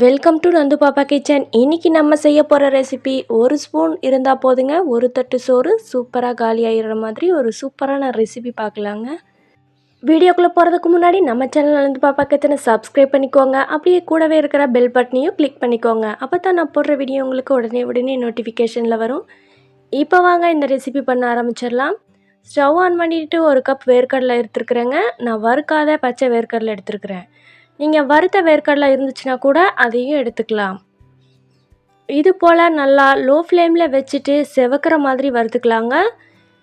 Welcome to Nandu பாப்பா kitchen இன்னைக்கு நம்ம செய்ய போகிற ரெசிபி ஒரு ஸ்பூன் இருந்தால் போதுங்க. ஒரு தட்டு சோறு சூப்பராக காலி ஆகிடுற மாதிரி ஒரு சூப்பரான ரெசிபி பார்க்கலாங்க. வீடியோக்குள்ளே போகிறதுக்கு முன்னாடி நம்ம சேனல் நந்து பாப்பா கிச்சனை சப்ஸ்கிரைப் பண்ணிக்கோங்க. அப்படியே கூடவே இருக்கிற பெல் பட்டனையும் கிளிக் பண்ணிக்கோங்க. அப்போ தான் நான் போடுற வீடியோ உங்களுக்கு உடனே உடனே நோட்டிஃபிகேஷனில் வரும். இப்போ வாங்க இந்த ரெசிபி பண்ண ஆரம்பிச்சிடலாம். ஸ்டவ் ஆன் பண்ணிட்டு ஒரு கப் வேர்க்கடலை எடுத்துருக்குறேங்க. நான் வறுக்காத பச்சை வேர்க்கடலை எடுத்துருக்குறேன். நீங்கள் வறுத்த வேர்க்கடலை இருந்துச்சுன்னா கூட அதையும் எடுத்துக்கலாம். இது போல் நல்லா லோ ஃப்ளேமில் வச்சுட்டு செவக்கிற மாதிரி வறுத்துக்கலாங்க.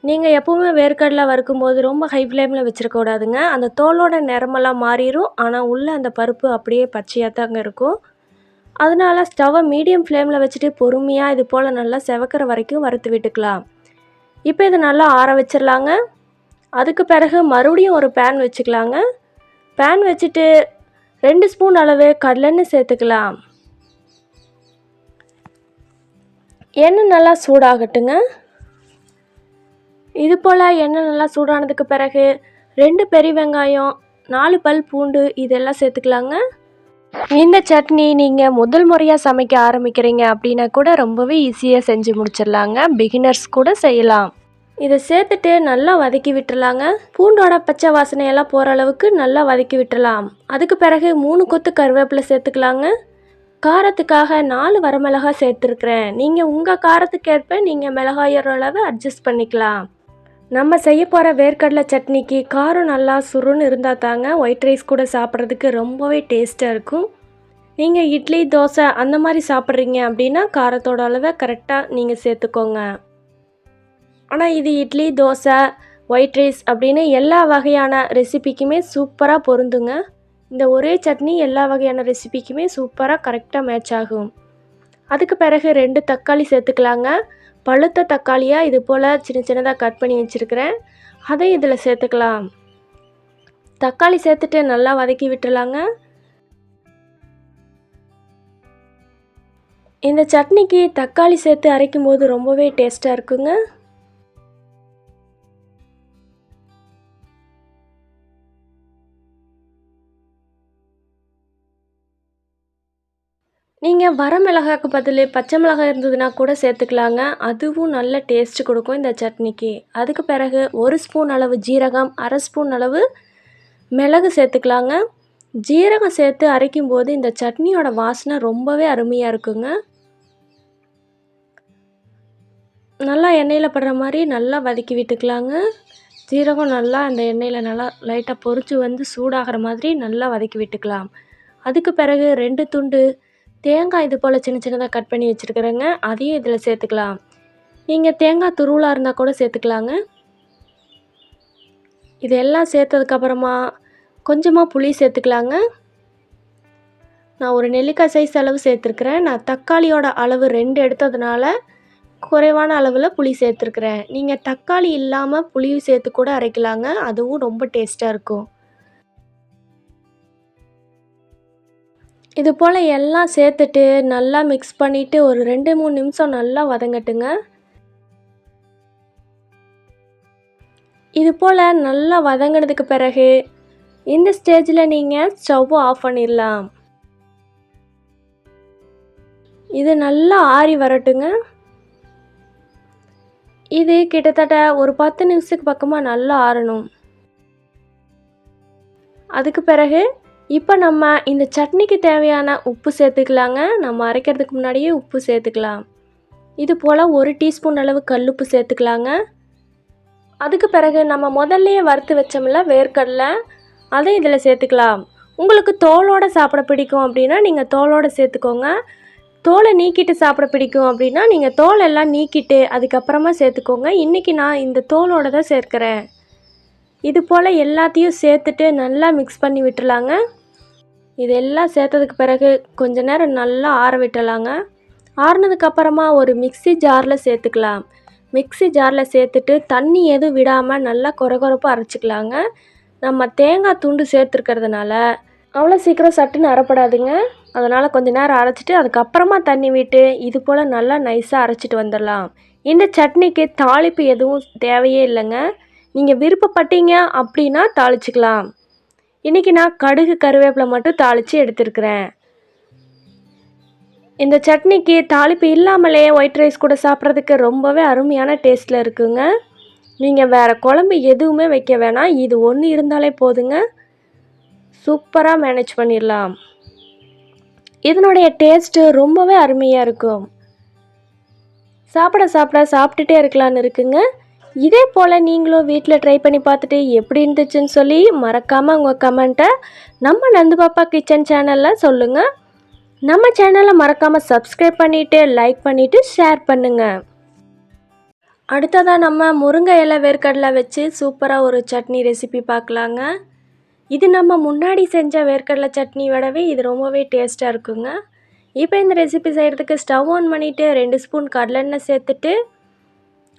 நீங்கள் எப்போவுமே வேர்க்கடலை வறுக்கும்போது ரொம்ப ஹை ஃப்ளேமில் வச்சுருக்கக்கூடாதுங்க அந்த தோலோட நிறமெல்லாம் மாறிடும் ஆனால் உள்ளே அந்த பருப்பு அப்படியே பச்சையாக தாங்க இருக்கும். அதனால் ஸ்டவ்வை மீடியம் ஃப்ளேமில் வச்சுட்டு பொறுமையாக இது போல் நல்லா செவக்கிற வரைக்கும் வறுத்து விட்டுக்கலாம். இப்போ இதை நல்லா ஆற வச்சிடலாங்க அதுக்கு பிறகு மறுபடியும் ஒரு பேன் வச்சுக்கலாங்க. பேன் வச்சுட்டு ரெண்டு ஸ்பூன் அளவு கடலெண்ணெய் சேர்த்துக்கலாம். எண்ணெய் நல்லா சூடாகட்டுங்க. இது போல் எண்ணெய் நல்லா சூடானதுக்கு பிறகு ரெண்டு பெரிய வெங்காயம் நாலு பல் பூண்டு இதெல்லாம் சேர்த்துக்கலாங்க. இந்த சட்னி நீங்கள் முதல் முறையாக சமைக்க ஆரம்பிக்கிறீங்க அப்படின்னா கூட ரொம்பவே ஈஸியாக செஞ்சு முடிச்சிடலாங்க. பிகினர்ஸ் கூட செய்யலாம். இதை சேர்த்துட்டு நல்லா வதக்கி விட்டுறலாங்க. பூண்டோட பச்சை வாசனையெல்லாம் போகிற அளவுக்கு நல்லா வதக்கி விட்டுறலாம். அதுக்கு பிறகு மூணு கொத்து கருவேப்பிலை சேர்த்துக்கலாங்க. காரத்துக்காக நாலு வரமிளகாய் சேர்த்துருக்குறேன். நீங்கள் உங்கள் காரத்துக்கேற்ப நீங்கள் மிளகாயோட அளவு அட்ஜஸ்ட் பண்ணிக்கலாம். நம்ம செய்ய போகிற வேர்க்கடலை சட்னிக்கு காரம் நல்லா சுருன்னு இருந்தால் தாங்க ஒயிட் ரைஸ் கூட சாப்பிட்றதுக்கு ரொம்பவே டேஸ்ட்டாக இருக்கும். நீங்கள் இட்லி தோசை அந்த மாதிரி சாப்பிட்றீங்க அப்படின்னா காரத்தோட அளவை கரெக்டாக நீங்கள் சேர்த்துக்கோங்க. ஆனால் இது இட்லி தோசை ஒயிட் ரைஸ் அப்படின்னு எல்லா வகையான ரெசிபிக்குமே சூப்பராக பொருந்துங்க. இந்த ஒரே சட்னி எல்லா வகையான ரெசிபிக்குமே சூப்பராக கரெக்டாக மேட்ச் ஆகும். அதுக்கு பிறகு ரெண்டு தக்காளி சேர்த்துக்கலாங்க. பழுத்த தக்காளியாக இது போல் சின்ன சின்னதாக கட் பண்ணி வச்சுருக்கிறேன். அதை இதில் சேர்த்துக்கலாம். தக்காளி சேர்த்துட்டு நல்லா வதக்கி விட்டுலாங்க இந்த சட்னிக்கு தக்காளி சேர்த்து அரைக்கும் போது ரொம்பவே டேஸ்ட்டாக இருக்குங்க. நீங்கள் வரமிளகாய்க்கு பதில் பச்சை மிளகாய் இருந்ததுன்னா கூட சேர்த்துக்கலாங்க. அதுவும் நல்ல டேஸ்ட் கொடுக்கும் இந்த சட்னிக்கு. அதுக்கு பிறகு ஒரு ஸ்பூன் அளவு ஜீரகம் அரை ஸ்பூன் அளவு மிளகு சேர்த்துக்கலாங்க. ஜீரகம் சேர்த்து அரைக்கும் போது இந்த சட்னியோட வாசனை ரொம்பவே அருமையாக இருக்குங்க. நல்லா எண்ணெயில் படுற மாதிரி நல்லா வதக்கி விட்டுக்கலாங்க. ஜீரகம் நல்லா அந்த எண்ணெயில் நல்லா லைட்டாக பொறிச்சு வந்து சூடாகிற மாதிரி நல்லா வதக்கி விட்டுக்கலாம். அதுக்கு பிறகு ரெண்டு துண்டு தேங்காய் இது போல் சின்ன சின்னதாக கட் பண்ணி வச்சுருக்குறேங்க. அதையும் இதில் சேர்த்துக்கலாம். நீங்கள் தேங்காய் துருவலாக இருந்தால் கூட சேர்த்துக்கலாங்க. இதெல்லாம் சேர்த்ததுக்கப்புறமா கொஞ்சமாக புளி சேர்த்துக்கலாங்க. நான் ஒரு நெல்லிக்காய் சைஸ் அளவு சேர்த்துருக்குறேன். நான் தக்காளியோட அளவு ரெண்டு எடுத்ததுனால குறைவான அளவில் புளி சேர்த்துருக்குறேன். நீங்கள் தக்காளி இல்லாமல் புளியும் சேர்த்து கூட அரைக்கலாங்க. அதுவும் ரொம்ப டேஸ்ட்டாக இருக்கும். இது போல் எல்லாம் சேர்த்துட்டு நல்லா மிக்ஸ் பண்ணிவிட்டு ஒரு ரெண்டு மூணு நிமிஷம் நல்லா வதங்கட்டுங்க. இது போல் நல்லா வதங்கினதுக்கு பிறகு இந்த ஸ்டேஜில் நீங்கள் ஸ்டவ்வும் ஆஃப் பண்ணிடலாம் இது நல்லா ஆறி வரட்டுங்க. இது கிட்டத்தட்ட ஒரு பத்து நிமிஷத்துக்கு பக்கமாக நல்லா ஆறணும். அதுக்கு பிறகு இப்போ நம்ம இந்த சட்னிக்கு தேவையான உப்பு சேர்த்துக்கலாங்க. நம்ம அரைக்கிறதுக்கு முன்னாடியே உப்பு சேர்த்துக்கலாம். இது போல் ஒரு டீஸ்பூன் அளவு கல்லுப்பு சேர்த்துக்கலாங்க. அதுக்கு பிறகு நம்ம முதல்லையே வறுத்து வச்சோம்ல வேர்க்கடலை. அதை இதில் சேர்த்துக்கலாம். உங்களுக்கு தோலோடு சாப்பிட பிடிக்கும் அப்படின்னா நீங்கள் தோலோடு சேர்த்துக்கோங்க. தோலை நீக்கிட்டு சாப்பிட பிடிக்கும் அப்படின்னா நீங்கள் தோலெல்லாம் நீக்கிட்டு அதுக்கப்புறமா சேர்த்துக்கோங்க. இன்றைக்கி நான் இந்த தோலோடு தான் சேர்க்குறேன். இது போல் எல்லாத்தையும் சேர்த்துட்டு நல்லா மிக்ஸ் பண்ணி விட்டுலாங்க இதெல்லாம் சேர்த்ததுக்கு பிறகு கொஞ்ச நேரம் நல்லா ஆற விட்டலாங்க. ஆறுனதுக்கப்புறமா ஒரு மிக்சி ஜாரில் சேர்த்துக்கலாம். மிக்சி ஜாரில் சேர்த்துட்டு தண்ணி எதுவும் விடாமல் நல்லா குறகுறப்பாக அரைச்சிக்கலாங்க. நம்ம தேங்காய் துண்டு சேர்த்துருக்கிறதுனால அவ்வளோ சீக்கிரம் சட்டுன்னு அரைப்படாதுங்க. அதனால் கொஞ்ச நேரம் அரைச்சிட்டு அதுக்கப்புறமா தண்ணி விட்டு இது போல் நல்லா நைஸாக அரைச்சிட்டு வந்துடலாம். இந்த சட்னிக்கு தாளிப்பு எதுவும் தேவையே இல்லைங்க. நீங்கள் விருப்பப்பட்டீங்க அப்படின்னா தாளிச்சிக்கலாம். இன்றைக்கி நான் கடுகு கருவேப்பிலை மட்டும் தாளித்து எடுத்துருக்கிறேன். இந்த சட்னிக்கு தாளிப்பு இல்லாமலே ஒயிட் ரைஸ் கூட சாப்பிட்றதுக்கு ரொம்பவே அருமையான டேஸ்ட்டில் இருக்குங்க. நீங்கள் வேறு குழம்பு எதுவுமே வைக்க வேணாம். இது ஒன்று இருந்தாலே போதுங்க. சூப்பராக மேனேஜ் பண்ணிடலாம். இதனுடைய டேஸ்ட்டு ரொம்பவே அருமையாக இருக்கும். சாப்பிட சாப்பிட சாப்பிட்டுட்டே இருக்கலான்னு இருக்குங்க. இதே போல் நீங்களும் வீட்டில் ட்ரை பண்ணி பார்த்துட்டு எப்படி இருந்துச்சுன்னு சொல்லி மறக்காமல் உங்கள் கமெண்ட்டை நம்ம நந்து பாப்பா கிச்சன் சேனலில் சொல்லுங்கள் நம்ம சேனலை மறக்காமல் சப்ஸ்கிரைப் பண்ணிவிட்டு லைக் பண்ணிவிட்டு ஷேர் பண்ணுங்கள் அடுத்ததாக நம்ம முருங்கை இலை வேர்க்கடலை வச்சு சூப்பராக ஒரு சட்னி ரெசிபி பார்க்கலாங்க. இது நம்ம முன்னாடி செஞ்ச வேர்க்கடலை சட்னி விடவே இது ரொம்பவே டேஸ்ட்டாக இருக்குங்க. இப்போ இந்த ரெசிபி செய்கிறதுக்கு ஸ்டவ் ஆன் பண்ணிவிட்டு ரெண்டு ஸ்பூன் கடலெண்ணெய் சேர்த்துட்டு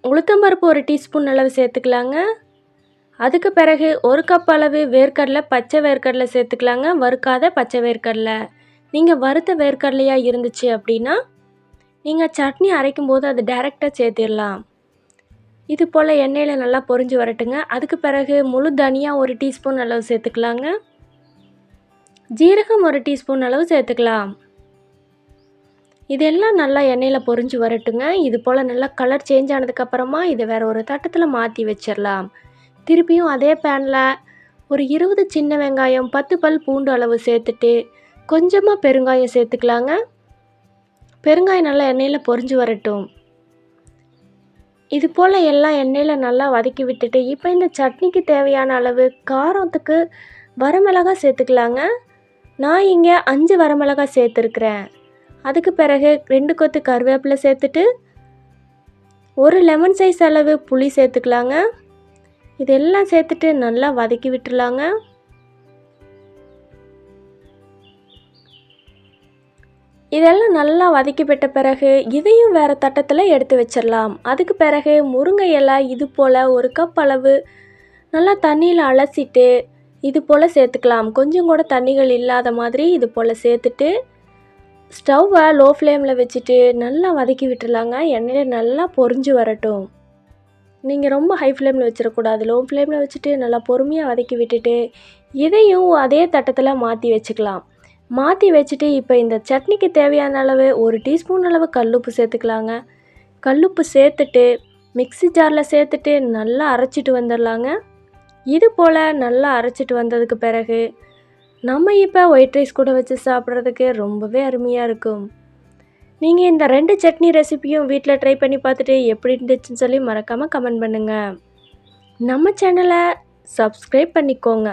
உளுத்தம்பருப்பு ஒரு டீஸ்பூன் அளவு சேர்த்துக்கலாங்க. அதுக்கு பிறகு ஒரு கப் அளவு வேர்க்கடலை பச்சை வேர்க்கடலை சேர்த்துக்கலாங்க. வறுக்காத பச்சை வேர்க்கடலை. நீங்கள் வறுத்த வேர்க்கடலையாக இருந்துச்சு அப்படின்னா நீங்கள் சட்னி அரைக்கும் போது அது டைரெக்டாக சேர்த்திடலாம். இது போல் எண்ணெயில் நல்லா பொரிஞ்சு வரட்டுங்க. அதுக்கு பிறகு முழு தனியாக ஒரு டீஸ்பூன் அளவு சேர்த்துக்கலாங்க. ஜீரகம் ஒரு டீஸ்பூன் அளவு சேர்த்துக்கலாம். இதெல்லாம் நல்லா எண்ணெயில் பொரிஞ்சு வரட்டுங்க. இது போல் நல்லா கலர் சேஞ்ச் ஆனதுக்கப்புறமா இதை வேறு ஒரு தட்டத்தில் மாற்றி வச்சிடலாம். திருப்பியும் அதே பேனில் ஒரு இருபது சின்ன வெங்காயம் பத்து பல் பூண்டு அளவு சேர்த்துட்டு கொஞ்சமாக பெருங்காயம் சேர்த்துக்கலாங்க. பெருங்காயம் நல்லா எண்ணெயில் பொரிஞ்சு வரட்டும். இது போல் எல்லாம் எண்ணெயில் நல்லா வதக்கி விட்டுட்டு இப்போ இந்த சட்னிக்கு தேவையான அளவு காரத்துக்கு வரமிளகாய் சேர்த்துக்கலாங்க. நான் இங்கே அஞ்சு வரமிளகாய் சேர்த்துருக்குறேன். அதுக்கு பிறகு ரெண்டு கொத்து கருவேப்பிலை சேர்த்துட்டு ஒரு லெமன் சைஸ் அளவு புளி சேர்த்துக்கலாங்க. இதெல்லாம் சேர்த்துட்டு நல்லா வதக்கி விட்டுலாங்க இதெல்லாம் நல்லா வதக்கி விட்ட பிறகு இதையும் வேறு தட்டத்தில் எடுத்து வச்சிடலாம். அதுக்கு பிறகு முருங்கை இலை இது போல் ஒரு கப் அளவு நல்லா தண்ணியில் அலசிட்டு இது போல் சேர்த்துக்கலாம். கொஞ்சம் கூட தண்ணிகள் இல்லாத மாதிரி இது போல் சேர்த்துட்டு ஸ்டவ்வை லோ ஃப்ளேமில் வச்சுட்டு நல்லா வதக்கி விட்டுலாங்க எண்ணெயில் நல்லா பொரிஞ்சு வரட்டும். நீங்கள் ரொம்ப ஹை ஃப்ளேமில் வச்சிடக்கூடாது லோ ஃப்ளேமில் வச்சுட்டு நல்லா பொறுமையாக வதக்கி விட்டுட்டு இதையும் அதே தட்டத்தில் மாற்றி வச்சுக்கலாம். மாற்றி வச்சுட்டு இப்போ இந்த சட்னிக்கு தேவையான அளவு ஒரு டீஸ்பூன் அளவு கல்லுப்பு சேர்த்துக்கலாங்க. கல்லுப்பு சேர்த்துட்டு மிக்ஸி ஜாரில் சேர்த்துட்டு நல்லா அரைச்சிட்டு வந்துடலாங்க இது போல் நல்லா அரைச்சிட்டு வந்ததுக்கு பிறகு நம்ம இப்போ ஒயிட் ரைஸ் கூட வச்சு சாப்பிட்றதுக்கு ரொம்பவே அருமையாக இருக்கும். நீங்கள் இந்த ரெண்டு சட்னி ரெசிபியும் வீட்டில் ட்ரை பண்ணி பார்த்துட்டு எப்படி இருந்துச்சுன்னு சொல்லி மறக்காமல் கமெண்ட் பண்ணுங்கள் நம்ம சேனலை சப்ஸ்கிரைப் பண்ணிக்கோங்க.